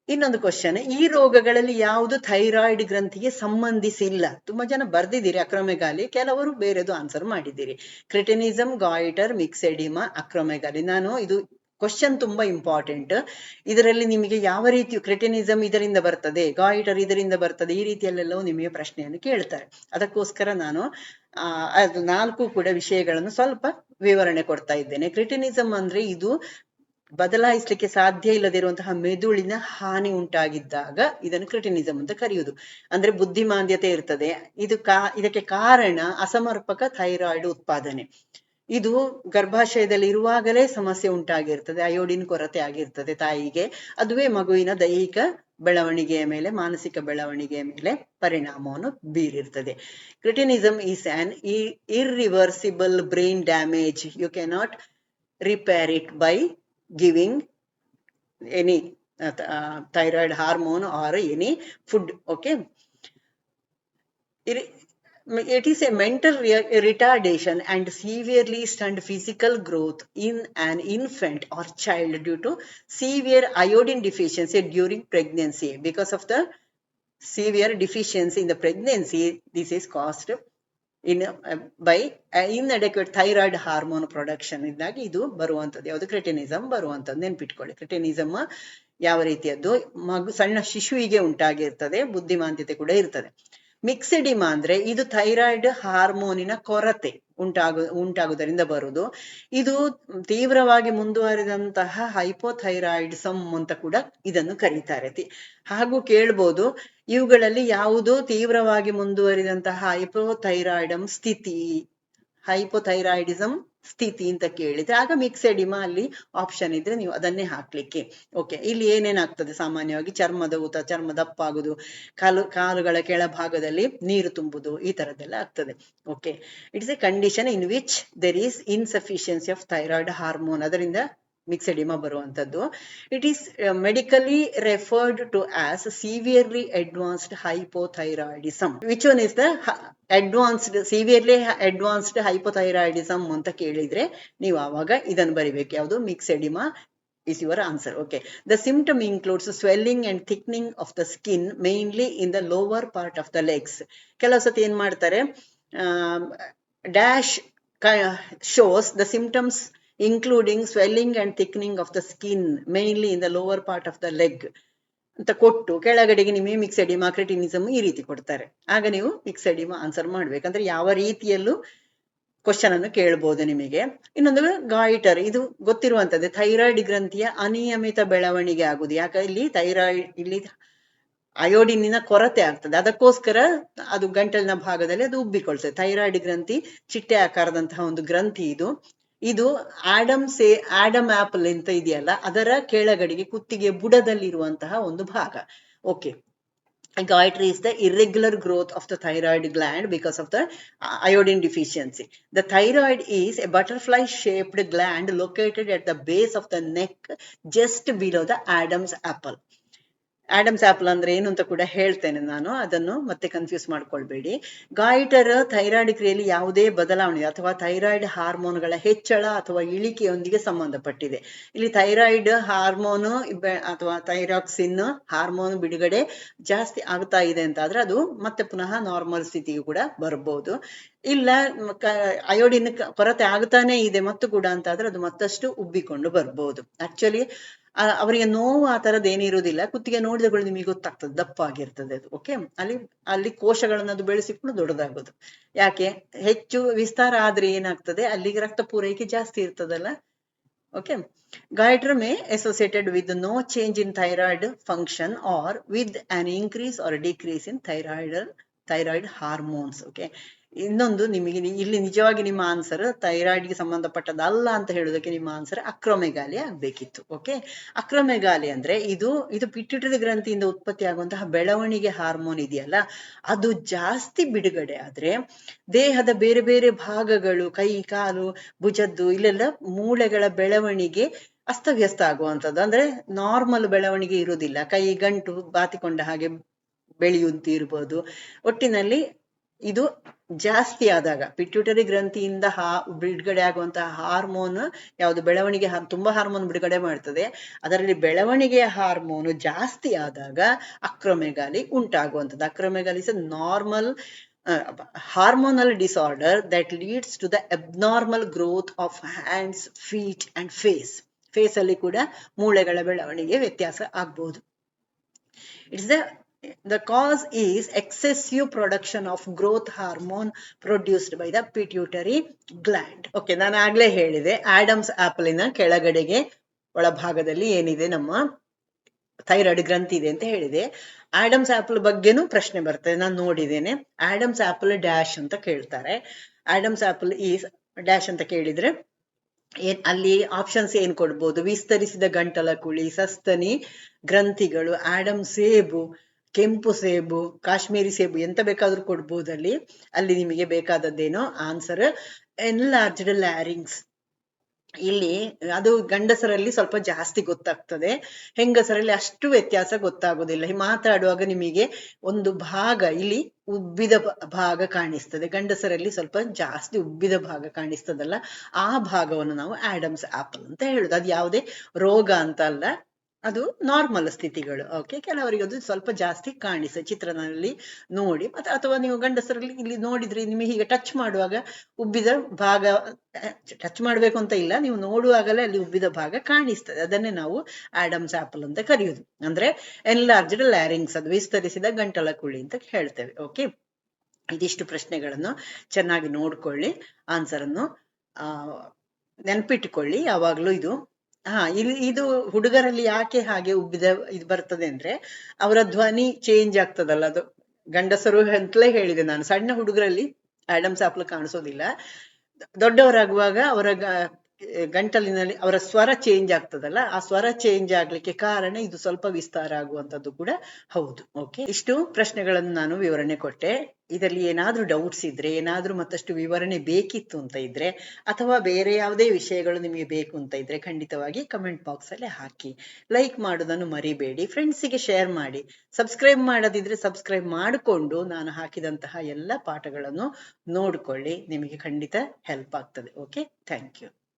ಇನ್ನೊಂದು ಕ್ವಶನ್ ಈ ರೋಗಗಳಲ್ಲಿ ಯಾವುದು ಥೈರಾಯ್ಡ್ ಗ್ರಂಥಿಗೆ ಸಂಬಂಧಿಸಿಲ್ಲ? ತುಂಬಾ ಜನ ಬರ್ದಿದ್ದೀರಿ ಅಕ್ರೊಮೆಗಾಲಿ, ಕೆಲವರು ಬೇರೆದು ಆನ್ಸರ್ ಮಾಡಿದ್ದೀರಿ. ಕ್ರಿಟಿನಿಸಮ್ ಗಾಯಿಟರ್ ಮಿಕ್ಸೆಡಿಮಾ ಅಕ್ರೊಮೆಗಾಲಿ. ನಾನು ಇದು ಕ್ವಶನ್ ತುಂಬಾ ಇಂಪಾರ್ಟೆಂಟ್ ಇದರಲ್ಲಿ ನಿಮಗೆ ಯಾವ ರೀತಿ ಕ್ರಿಟಿನಿಸಮ್ ಇದರಿಂದ ಬರ್ತದೆ ಗಾಯಿಟರ್ ಇದರಿಂದ ಬರ್ತದೆ, ಈ ರೀತಿಯಲ್ಲೆಲ್ಲವೂ ನಿಮಗೆ ಪ್ರಶ್ನೆಯನ್ನು ಕೇಳ್ತಾರೆ. ಅದಕ್ಕೋಸ್ಕರ ನಾನು ಅದು ನಾಲ್ಕು ಕೂಡ ವಿಷಯಗಳನ್ನು ಸ್ವಲ್ಪ ವಿವರಣೆ ಕೊಡ್ತಾ ಇದ್ದೇನೆ. ಕ್ರಿಟಿನಿಸಮ್ ಅಂದ್ರೆ ಇದು ಬದಲಾಯಿಸಲಿಕ್ಕೆ ಸಾಧ್ಯ ಇಲ್ಲದಿರುವಂತಹ ಮೆದುಳಿನ ಹಾನಿ ಉಂಟಾಗಿದ್ದಾಗ ಇದನ್ನು ಕ್ರಿಟಿನಿಸಂ ಅಂತ ಕರೆಯುವುದು. ಅಂದ್ರೆ ಬುದ್ಧಿಮಾಂದ್ಯತೆ ಇರ್ತದೆ. ಇದು ಕಾ, ಇದಕ್ಕೆ ಕಾರಣ ಅಸಮರ್ಪಕ ಥೈರಾಯ್ಡ್ ಉತ್ಪಾದನೆ. ಇದು ಗರ್ಭಾಶಯದಲ್ಲಿ ಇರುವಾಗಲೇ ಸಮಸ್ಯೆ ಉಂಟಾಗಿರ್ತದೆ, ಅಯೋಡಿನ್ ಕೊರತೆ ಆಗಿರ್ತದೆ ತಾಯಿಗೆ. ಅದುವೇ ಮಗುವಿನ ದೈಹಿಕ ಬೆಳವಣಿಗೆಯ ಮೇಲೆ, ಮಾನಸಿಕ ಬೆಳವಣಿಗೆಯ ಮೇಲೆ ಪರಿಣಾಮವನ್ನು ಬೀರಿರ್ತದೆ. Cretinism is an irreversible brain damage you cannot repair it by giving any uh, uh, thyroid hormone or any food okay? It, it is a mental re- retardation and severely stunt physical growth in an infant or child due to severe iodine deficiency during pregnancy. Because of the severe deficiency in the pregnancy this is caused in by inadequate thyroid hormone production ಇದ್ದಾಗಿ ಇದು ಬರುವಂತದ್ದು ಯಾವುದು? ಕ್ರಿಟಿನಿಸಮ್ ಬರುವಂತದ್ದು ನೆನ್ಪಿಟ್ಕೊಳ್ಳಿ. ಕ್ರಿಟಿನಿಸಮ್ ಯಾವ ರೀತಿಯದ್ದು? ಮಗು, ಸಣ್ಣ ಶಿಶುವಿಗೆ ಉಂಟಾಗಿರ್ತದೆ, ಬುದ್ಧಿಮಾಂದ್ಯತೆ ಕೂಡ ಇರ್ತದೆ. ಮಿಕ್ಸಿಡಿಮಾ ಅಂದ್ರೆ ಇದು ಥೈರಾಯ್ಡ್ ಹಾರ್ಮೋನಿನ ಕೊರತೆ ಉಂಟಾಗು ಉಂಟಾಗುವುದರಿಂದ ಬರುದು. ಇದು ತೀವ್ರವಾಗಿ ಮುಂದುವರಿದಂತಹ ಹೈಪೋಥೈರಾಯ್ಡಿಸಮ್ ಅಂತ ಕೂಡ ಇದನ್ನು ಕರೀತಾರೆ ಹಾಗೂ ಕೇಳ್ಬೋದು, ಇವುಗಳಲ್ಲಿ ಯಾವುದೋ ತೀವ್ರವಾಗಿ ಮುಂದುವರಿದಂತಹ ಹೈಪೋಥೈರಾಯ್ಡಮ್ ಸ್ಥಿತಿ ಹೈಪೋಥೈರಾಯ್ಡಿಸಮ್ ಸ್ಥಿತಿ ಅಂತ ಕೇಳಿದ್ರೆ ಆಗ ಮಿಕ್ಸೆಡಿಮಾ ಅಲ್ಲಿ ಆಪ್ಷನ್ ಇದ್ರೆ ನೀವು ಅದನ್ನೇ ಹಾಕ್ಲಿಕ್ಕೆ. ಓಕೆ ಇಲ್ಲಿ ಏನೇನಾಗ್ತದೆ ಸಾಮಾನ್ಯವಾಗಿ? ಚರ್ಮದ ಊತ, ಚರ್ಮ ದಪ್ಪ ಆಗುದು ಕಾಲು, ಕಾಲುಗಳ ಕೆಳಭಾಗದಲ್ಲಿ ನೀರು ತುಂಬುದು, ಈ ತರದ್ದೆಲ್ಲ ಆಗ್ತದೆ. Okay it's a condition in which there is insufficiency of thyroid hormone ಅದರಿಂದ ಮಿಕ್ಸೆಡಿಮಾ ಬರುವಂಥದ್ದು it is medically referred to as severely advanced hypothyroidism which one is the advanced severely advanced hypothyroidism ಅಂತ ಕೇಳಿದ್ರೆ ನೀವು ಆವಾಗ ಇದನ್ನು ಬರಿಬೇಕು. ಯಾವುದು? ಮಿಕ್ಸೆಡಿಮಾ is your answer. Okay. The symptom includes swelling and thickening of the skin, mainly in the lower part of the legs. ಕೆಲವು ಸತಿ ಏನ್ ಮಾಡ್ತಾರೆ? Dash shows the symptoms including swelling and thickening of the skin, mainly in the lower part of the leg. ಅಂತ ಕೊಟ್ಟು ಕೆಳಗಡೆಗೆ ನಿಮಗೆ ಮಿಕ್ಸೆಡಿಮಾ ಕ್ರಿಟಿನಿಸಮ್ ಈ ರೀತಿ ಕೊಡ್ತಾರೆ. ಆಗ ನೀವು ಮಿಕ್ಸೆಡಿಮಾ ಆನ್ಸರ್ ಮಾಡ್ಬೇಕಂದ್ರೆ ಯಾವ ರೀತಿಯಲ್ಲೂ ಕ್ವಶನ್ ಅನ್ನು ಕೇಳ್ಬೋದು ನಿಮಗೆ. ಇನ್ನೊಂದು ಗಾಯಿಟರ್, ಇದು ಗೊತ್ತಿರುವಂತದ್ದು ಥೈರಾಯ್ಡ್ ಗ್ರಂಥಿಯ ಅನಿಯಮಿತ ಬೆಳವಣಿಗೆ ಆಗುದು ಯಾಕೆ? ಇಲ್ಲಿ ಥೈರಾಯ್ಡ್ ಇಲ್ಲಿ ಅಯೋಡಿನಿನ ಕೊರತೆ ಆಗ್ತದೆ. ಅದಕ್ಕೋಸ್ಕರ ಅದು ಗಂಟಲಿನ ಭಾಗದಲ್ಲಿ ಅದು ಉಬ್ಬಿಕೊಳ್ತದೆ ಥೈರಾಯ್ಡ್ ಗ್ರಂಥಿ ಚಿಟ್ಟೆ ಆಕಾರದಂತಹ ಒಂದು ಗ್ರಂಥಿ ಇದು. ಇದು ಆಡಮ್ ಸೇ ಆಡಮ್ ಆಪಲ್ ಎಂತ ಇದೆಯಲ್ಲ, ಅದರ ಕೆಳಗಡೆಗೆ ಕುತ್ತಿಗೆ ಬುಡದಲ್ಲಿರುವಂತಹ ಒಂದು ಭಾಗ. Okay goitre is the irregular growth of the thyroid gland because of the iodine deficiency the thyroid is a butterfly shaped gland located at the base of the neck just below the Adam's apple Adam's apple ಅಂದ್ರೆ ಏನು ಅಂತ ಕೂಡ ಹೇಳ್ತೇನೆ ನಾನು. ಅದನ್ನು ಮತ್ತೆ confuse ಮಾಡ್ಕೊಳ್ಬೇಡಿ. ಗಾಯಿಟರ್ thyroid ಕ್ರಿಯೆಯಲ್ಲಿ ಯಾವುದೇ ಬದಲಾವಣೆ, ಅಥವಾ ಥೈರಾಯ್ಡ್ ಹಾರ್ಮೋನ್ಗಳ ಹೆಚ್ಚಳ ಅಥವಾ ಇಳಿಕೆಯೊಂದಿಗೆ ಸಂಬಂಧಪಟ್ಟಿದೆ. ಇಲ್ಲಿ ಥೈರಾಯ್ಡ್ ಹಾರ್ಮೋನು ಅಥವಾ ಥೈರಾಕ್ಸಿನ್ ಹಾರ್ಮೋನ್ ಬಿಡುಗಡೆ ಜಾಸ್ತಿ ಆಗ್ತಾ ಇದೆ ಅಂತ ಆದ್ರೆ ಅದು ಮತ್ತೆ ಪುನಃ ನಾರ್ಮಲ್ ಸ್ಥಿತಿಗೆ ಕೂಡ ಬರ್ಬೋದು. ಇಲ್ಲ ಅಯೋಡಿನ್ ಕೊರತೆ ಆಗ್ತಾನೆ ಇದೆ ಮತ್ತು ಕೂಡ ಅಂತ ಆದ್ರೆ ಅದು ಮತ್ತಷ್ಟು ಉಬ್ಬಿಕೊಂಡು ಬರ್ಬೋದು. ಆಕ್ಚುಲಿ ಅವರಿಗೆ ನೋವು ಆ ತರದ್ ಏನಿರುವುದಿಲ್ಲ ಕುತ್ತಿಗೆ ನೋಡಿದ ಕೂಡ ನಿಮಗೆ ಗೊತ್ತಾಗ್ತದೆ ದಪ್ಪ ಆಗಿರ್ತದೆ ಅದು ಓಕೆ ಅಲ್ಲಿ ಅಲ್ಲಿ ಕೋಶಗಳನ್ನ ಅದು ಬೆಳೆಸಿಕೊಂಡು ದೊಡ್ಡದಾಗೋದು. ಯಾಕೆ? ಹೆಚ್ಚು ವಿಸ್ತಾರ ಆದ್ರೆ ಏನಾಗ್ತದೆ? ಅಲ್ಲಿಗೆ ರಕ್ತ ಪೂರೈಕೆ ಜಾಸ್ತಿ ಇರ್ತದಲ್ಲ okay goiter may associated with no change in thyroid function or with an increase or decrease in thyroid thyroid hormones okay? ಇನ್ನೊಂದು ನಿಮಗೆ ಇಲ್ಲಿ ನಿಜವಾಗಿ ನಿಮ್ಮ ಆನ್ಸರ್ ಥೈರಾಯ್ಡ್ಗೆ ಸಂಬಂಧಪಟ್ಟದಲ್ಲ ಅಂತ ಹೇಳೋದಕ್ಕೆ ನಿಮ್ಮ ಆನ್ಸರ್ ಅಕ್ರಮೆಗಾಲಿ ಆಗ್ಬೇಕಿತ್ತು ಓಕೆ ಅಕ್ರಮೆಗಾಲಿ ಅಂದ್ರೆ ಇದು ಇದು ಪಿಟ್ಟಿಟದ ಗ್ರಂಥಿಯಿಂದ ಉತ್ಪತ್ತಿ ಆಗುವಂತಹ ಬೆಳವಣಿಗೆ ಹಾರ್ಮೋನ್ ಇದೆಯಲ್ಲ, ಅದು ಜಾಸ್ತಿ ಬಿಡುಗಡೆ ಆದ್ರೆ ದೇಹದ ಬೇರೆ ಬೇರೆ ಭಾಗಗಳು, ಕೈ, ಕಾಲು, ಭುಜದ್ದು, ಇಲ್ಲೆಲ್ಲ ಮೂಳೆಗಳ ಬೆಳವಣಿಗೆ ಅಸ್ತವ್ಯಸ್ತ ಆಗುವಂಥದ್ದು. ಅಂದ್ರೆ ನಾರ್ಮಲ್ ಬೆಳವಣಿಗೆ ಇರುವುದಿಲ್ಲ. ಕೈ, ಗಂಟು, ಬಾತಿಕೊಂಡ ಹಾಗೆ ಬೆಳೆಯುವಂತಿರ್ಬೋದು ಒಟ್ಟಿನಲ್ಲಿ ಇದು ಜಾಸ್ತಿ ಆದಾಗ ಪಿಟ್ಯೂಟರಿ ಗ್ರಂಥಿಯಿಂದ ಹಾ, ಬಿಡುಗಡೆ ಆಗುವಂತಹ ಹಾರ್ಮೋನ್ ಯಾವುದು? ಬೆಳವಣಿಗೆ ತುಂಬಾ ಹಾರ್ಮೋನ್ ಬಿಡುಗಡೆ ಮಾಡ್ತದೆ. ಅದರಲ್ಲಿ ಬೆಳವಣಿಗೆಯ ಹಾರ್ಮೋನ್ ಜಾಸ್ತಿ ಆದಾಗ acromegaly ಉಂಟಾಗುವಂಥದ್ದು. Acromegaly is normal hormonal disorder that leads to the abnormal growth of hands feet and face face ಅಲ್ಲಿ ಕೂಡ ಮೂಳೆಗಳ ಬೆಳವಣಿಗೆ ವ್ಯತ್ಯಾಸ ಆಗ್ಬಹುದು it's the the cause is excessive production of growth hormone produced by the pituitary gland. Okay ನಾನು ಆಗ್ಲೇ ಹೇಳಿದೆ Adams ಆಪಲಿನ ಕೆಳಗಡೆಗೆ ಒಳಭಾಗದಲ್ಲಿ ಏನಿದೆ, ನಮ್ಮ ಥೈರಾಯ್ಡ್ ಗ್ರಂಥಿ ಇದೆ ಅಂತ ಹೇಳಿದೆ. ಆಡಮ್ಸ್ ಆಪಲ್ ಬಗ್ಗೆನೂ ಪ್ರಶ್ನೆ ಬರ್ತದೆ, ನಾನು ನೋಡಿದ್ದೇನೆ. ಆಡಮ್ಸ್ ಆಪಲ್ ಡ್ಯಾಶ್ ಅಂತ ಕೇಳ್ತಾರೆ. ಆಡಮ್ಸ್ ಆಪಲ್ ಈ ಡ್ಯಾಶ್ ಅಂತ ಕೇಳಿದ್ರೆ, ಏನ್, ಅಲ್ಲಿ ಆಪ್ಷನ್ಸ್ ಏನ್ ಕೊಡ್ಬೋದು? ವಿಸ್ತರಿಸಿದ ಗಂಟಲ ಕುಳಿ, ಸಸ್ತನಿ ಗ್ರಂಥಿಗಳು ಆಡಮ್ ಸೇಬು ಕೆಂಪು ಸೇಬು, ಕಾಶ್ಮೀರಿ ಸೇಬು ಎಂತ ಬೇಕಾದ್ರೂ ಕೊಡ್ಬೋದು ಅಲ್ಲಿ ಅಲ್ಲಿ ನಿಮಗೆ ಬೇಕಾದದ್ದೇನೋ ಆನ್ಸರ್ ಎನ್ಲಾರ್ಜ್ಡ್ ಲ್ಯಾರಿಂಗ್ಸ್ ಇಲ್ಲಿ ಅದು ಗಂಡಸರಲ್ಲಿ ಸ್ವಲ್ಪ ಜಾಸ್ತಿ ಗೊತ್ತಾಗ್ತದೆ. ಹೆಂಗಸರಲ್ಲಿ ಅಷ್ಟು ವ್ಯತ್ಯಾಸ ಗೊತ್ತಾಗೋದಿಲ್ಲ. ಮಾತಾಡುವಾಗ ನಿಮಗೆ ಒಂದು ಭಾಗ, ಇಲ್ಲಿ ಉಬ್ಬಿದ ಭಾಗ ಕಾಣಿಸ್ತದೆ. ಗಂಡಸರಲ್ಲಿ ಸ್ವಲ್ಪ ಜಾಸ್ತಿ ಉಬ್ಬಿದ ಭಾಗ ಕಾಣಿಸ್ತದಲ್ಲ, ಆ ಭಾಗವನ್ನು ನಾವು ಆಡಮ್ಸ್ ಆಪಲ್ ಅಂತ ಹೇಳುದು. ಅದು ಯಾವುದೇ ರೋಗ ಅಂತ ಅಲ್ಲ ಅದು ನಾರ್ಮಲ್ ಸ್ಥಿತಿಗಳು. ಓಕೆ ಕೆಲವರಿಗೆ ಅದು ಸ್ವಲ್ಪ ಜಾಸ್ತಿ ಕಾಣಿಸ ಚಿತ್ರದಲ್ಲಿ ನೋಡಿ. ಮತ್ತೆ ಅಥವಾ ನೀವು ಗಂಡಸರಲ್ಲಿ ಇಲ್ಲಿ ನೋಡಿದ್ರೆ ನಿಮಗೆ ಹೀಗೆ ಟಚ್ ಮಾಡುವಾಗ ಉಬ್ಬಿದ ಭಾಗ ಟಚ್ ಮಾಡ್ಬೇಕು ಅಂತ ಇಲ್ಲ. ನೀವು ನೋಡುವಾಗಲೇ ಅಲ್ಲಿ ಉಬ್ಬಿದ ಭಾಗ ಕಾಣಿಸ್ತದೆ. ಅದನ್ನೇ ನಾವು ಆಡಮ್ಸ್ ಆಪಲ್ ಅಂತ ಕರೆಯುವುದು ಅಂದ್ರೆ ಎನ್ಲಾರ್ಜ್ಡ್ ಲ್ಯಾರಿಂಗ್ಸ್ ಅದು ವಿಸ್ತರಿಸಿದ ಗಂಟಲ ಕುಳಿ ಅಂತ ಹೇಳ್ತೇವೆ. ಓಕೆ ಇದಿಷ್ಟು ಪ್ರಶ್ನೆಗಳನ್ನು ಚೆನ್ನಾಗಿ ನೋಡ್ಕೊಳ್ಳಿ. ಆನ್ಸರ್ ಅನ್ನು ಯಾವಾಗಲೂ ಯಾವಾಗ್ಲೂ ಇದು ಹಾ, ಇಲ್ಲಿ ಇದು ಹುಡುಗರಲ್ಲಿ ಯಾಕೆ ಹಾಗೆ ಉಬ್ಬಿದ ಇದು ಬರ್ತದೆ ಅಂದ್ರೆ ಅವರ ಧ್ವನಿ ಚೇಂಜ್ ಆಗ್ತದಲ್ಲ, ಅದು ಗಂಡಸರು ಅಂತಲೇ ಹೇಳಿದೆ ನಾನು. ಸಣ್ಣ ಹುಡುಗರಲ್ಲಿ ಆಡಮ್ಸ್ ಆಪಲ್ ಕಾಣಿಸೋದಿಲ್ಲ. ದೊಡ್ಡವರಾಗುವಾಗ ಅವರ ಗಂಟಲಿನಲ್ಲಿ ಅವರ ಸ್ವರ ಚೇಂಜ್ ಆಗ್ತದಲ್ಲ, ಆ ಸ್ವರ ಚೇಂಜ್ ಆಗ್ಲಿಕ್ಕೆ ಕಾರಣ ಇದು ಸ್ವಲ್ಪ ವಿಸ್ತಾರ ಆಗುವಂತದ್ದು ಕೂಡ ಹೌದು. ಓಕೆ ಇಷ್ಟು ಪ್ರಶ್ನೆಗಳನ್ನು ನಾನು ವಿವರಣೆ ಕೊಟ್ಟೆ. ಇದರಲ್ಲಿ ಏನಾದರೂ ಡೌಟ್ಸ್ ಇದ್ರೆ, ಏನಾದರೂ ಮತ್ತಷ್ಟು ವಿವರಣೆ ಬೇಕಿತ್ತು ಅಂತ ಇದ್ರೆ, ಅಥವಾ ಬೇರೆ ಯಾವುದೇ ವಿಷಯಗಳು ನಿಮಗೆ ಬೇಕು ಅಂತ ಇದ್ರೆ ಖಂಡಿತವಾಗಿ ಕಮೆಂಟ್ ಬಾಕ್ಸ್ ಅಲ್ಲಿ ಹಾಕಿ. ಲೈಕ್ ಮಾಡೋದನ್ನು ಮರಿಬೇಡಿ. ಫ್ರೆಂಡ್ಸಿಗೆ ಶೇರ್ ಮಾಡಿ. ಸಬ್ಸ್ಕ್ರೈಬ್ ಮಾಡೋದಿದ್ರೆ ಸಬ್ಸ್ಕ್ರೈಬ್ ಮಾಡಿಕೊಂಡು ನಾನು ಹಾಕಿದಂತಹ ಎಲ್ಲ ಪಾಠಗಳನ್ನು ನೋಡ್ಕೊಳ್ಳಿ. ನಿಮಗೆ ಖಂಡಿತ ಹೆಲ್ಪ್ ಆಗ್ತದೆ. Okay thank you